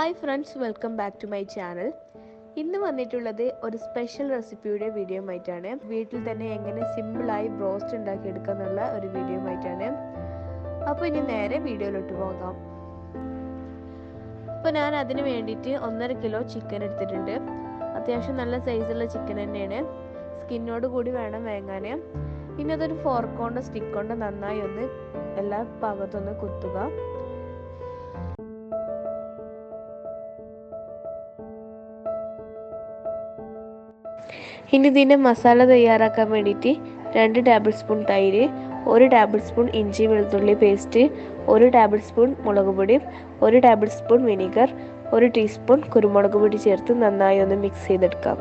Hi friends welcome back to my channel ഇന്ന് വന്നിട്ടുള്ളത് ഒരു സ്പെഷ്യൽ റെസിപ്പിയുടെ വീഡിയോ ആയിട്ടാണ്. വീട്ടിൽ തന്നെ എങ്ങനെ സിമ്പിളായി ബ്രോസ്റ്റ് ഉണ്ടാക്കിയെടുക്കുക എന്നുള്ള ഒരു വീഡിയോ ആയിട്ടാണ്. അപ്പോൾ ഇനി നേരെ വീഡിയോയിലോട്ട് പോകാം. അപ്പോൾ ഞാൻ അതിന് വേണ്ടിയിട്ട് ഒന്നര കിലോ ചിക്കൻ എടുത്തിട്ടുണ്ട്. അത്യാവശ്യം നല്ല സൈസുള്ള ചിക്കൻ തന്നെയാണ്. സ്കിന്നോട് കൂടി വേണം വേങ്ങാൻ. ഇനി അതൊരു ഫോർക്കോണ്ടോ സ്റ്റിക്കോണ്ടോ സ്റ്റിക്ക് നന്നായി ഒന്ന് എല്ലാ ഭാഗത്തൊന്ന് കുത്തുക. ഇനി ഇതിന്റെ മസാല തയ്യാറാക്കാൻ വേണ്ടിയിട്ട് രണ്ട് ടേബിൾ സ്പൂൺ തൈര് ഒരു ടേബിൾ സ്പൂൺ ഇഞ്ചി വെളുത്തുള്ളി പേസ്റ്റ് ഒരു ടേബിൾ സ്പൂൺ മുളക് പൊടി ഒരു ടേബിൾ സ്പൂൺ വിനീഗർ ഒരു ടീസ്പൂൺ കുരുമുളക് പൊടി ചേർത്ത് നന്നായി ഒന്ന് മിക്സ് ചെയ്തെടുക്കാം.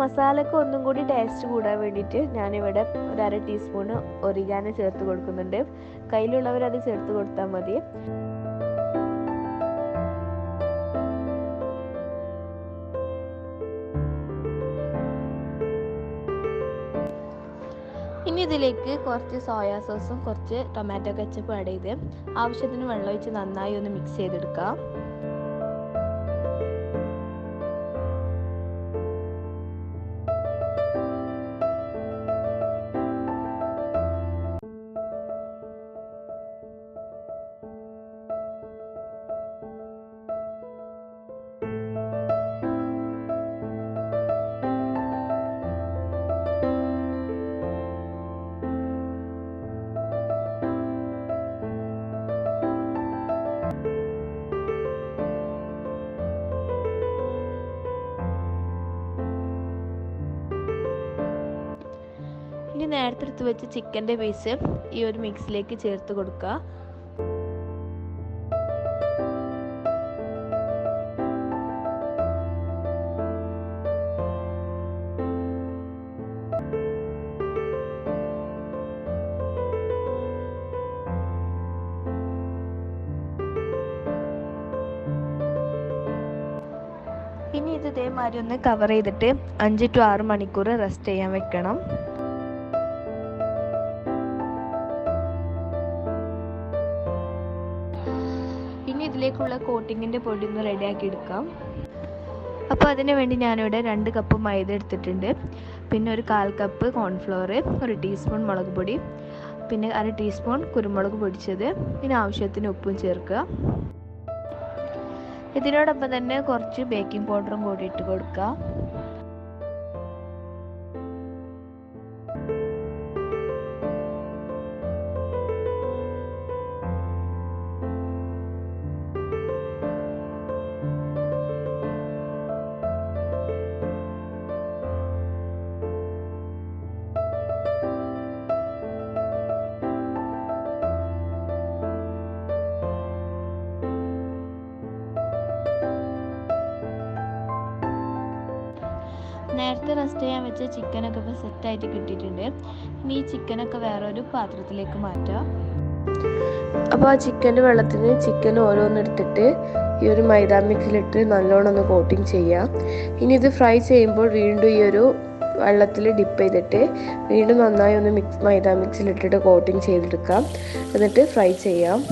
മസാലക്ക് ഒന്നും കൂടി ടേസ്റ്റ് കൂടാൻ വേണ്ടിയിട്ട് ഞാനിവിടെ ഒരു അര ടീസ്പൂണ് ഒറിഗാനോ ചേർത്ത് കൊടുക്കുന്നുണ്ട്. കയ്യിലുള്ളവർ അത് ചേർത്ത് കൊടുത്താൽ മതി. ഇനി ഇതിലേക്ക് കുറച്ച് സോയാ സോസും കുറച്ച് ടൊമാറ്റോ കച്ചപ്പും ആഡ് ചെയ്ത് ആവശ്യത്തിന് വെള്ളം ഒഴിച്ച് നന്നായി ഒന്ന് മിക്സ് ചെയ്തെടുക്കാം. ഇനി നേരത്തെ എടുത്ത് വെച്ച് ചിക്കന്റെ പീസ് ഈ ഒരു മിക്സിലേക്ക് ചേർത്ത് കൊടുക്കുക. ഇനി ഇത് ഇതേമാതിരി ഒന്ന് കവർ ചെയ്തിട്ട് അഞ്ച് ടു ആറ് മണിക്കൂർ റെസ്റ്റ് ചെയ്യാൻ വെക്കണം. ഇതിലേക്കുള്ള കോട്ടിങ്ങിന്റെ പൊടി ഒന്ന് റെഡിയാക്കി എടുക്കാം. അപ്പോൾ അതിന് വേണ്ടി ഞാനിവിടെ രണ്ട് കപ്പ് മൈദ എടുത്തിട്ടുണ്ട്. പിന്നെ ഒരു കാൽ കപ്പ് കോൺഫ്ലോർ ഒരു ടീസ്പൂൺ മുളക് പൊടി പിന്നെ അര ടീസ്പൂൺ കുരുമുളക് പൊടിച്ചത് പിന്നെ ആവശ്യത്തിന് ഉപ്പും ചേർക്കുക. ഇതിനോടൊപ്പം തന്നെ കുറച്ച് ബേക്കിംഗ് പൗഡറും കൂടി ഇട്ട് കൊടുക്കുക. നേരത്തെ റെസ്റ്റ് ചെയ്യാൻ വെച്ച ചിക്കനൊക്കെ ഇപ്പോൾ സെറ്റായിട്ട് കിട്ടിയിട്ടുണ്ട്. ഇനി ഈ ചിക്കനൊക്കെ വേറൊരു പാത്രത്തിലേക്ക് മാറ്റാം. അപ്പോൾ ആ ചിക്കന്റെ വെള്ളത്തിന് ചിക്കൻ ഓരോന്നെടുത്തിട്ട് ഈ ഒരു മൈദാ മിക്സിലിട്ട് നല്ലോണം ഒന്ന് കോട്ടിങ് ചെയ്യാം. ഇനി ഇത് ഫ്രൈ ചെയ്യുമ്പോൾ വീണ്ടും ഈ ഒരു വെള്ളത്തിൽ ഡിപ്പ് ചെയ്തിട്ട് വീണ്ടും നന്നായി ഒന്ന് മിക്സ് മൈദാ മിക്സിലിട്ടിട്ട് കോട്ടിങ് ചെയ്തെടുക്കാം. എന്നിട്ട് ഫ്രൈ ചെയ്യാം.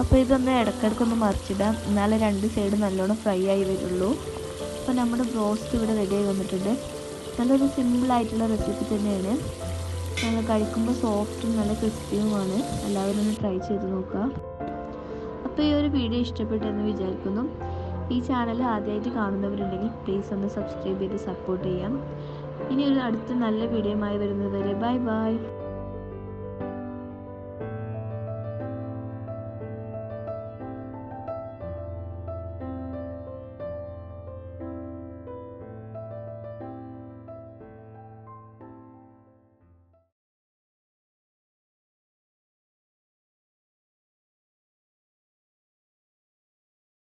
അപ്പോൾ ഇതൊന്ന് ഇടയ്ക്കിടയ്ക്കൊന്ന് മറിച്ചിടാം. എന്നാലേ രണ്ട് സൈഡ് നല്ലോണം ഫ്രൈ ആയി വരുള്ളൂ. അപ്പോൾ നമ്മുടെ ബ്രോസ്റ്റ് ഇവിടെ റെഡി ആയി വന്നിട്ടുണ്ട്. നല്ലൊരു സിമ്പിളായിട്ടുള്ള റെസിപ്പി തന്നെയാണ്. നമ്മൾ കഴിക്കുമ്പോൾ സോഫ്റ്റും നല്ല ക്രിസ്പിയുമാണ് എല്ലാവരും ഒന്ന് ട്രൈ ചെയ്ത് നോക്കുക. അപ്പോൾ ഈ ഒരു വീഡിയോ ഇഷ്ടപ്പെട്ടെന്ന് വിചാരിക്കുന്നു. ഈ ചാനൽ ആദ്യമായിട്ട് കാണുന്നവരുണ്ടെങ്കിൽ പ്ലീസ് ഒന്ന് സബ്സ്ക്രൈബ് ചെയ്ത് സപ്പോർട്ട് ചെയ്യാം. ഇനി ഒരു അടുത്ത നല്ല വീഡിയോ ആയി വരുന്നത് വരെ. Bye bye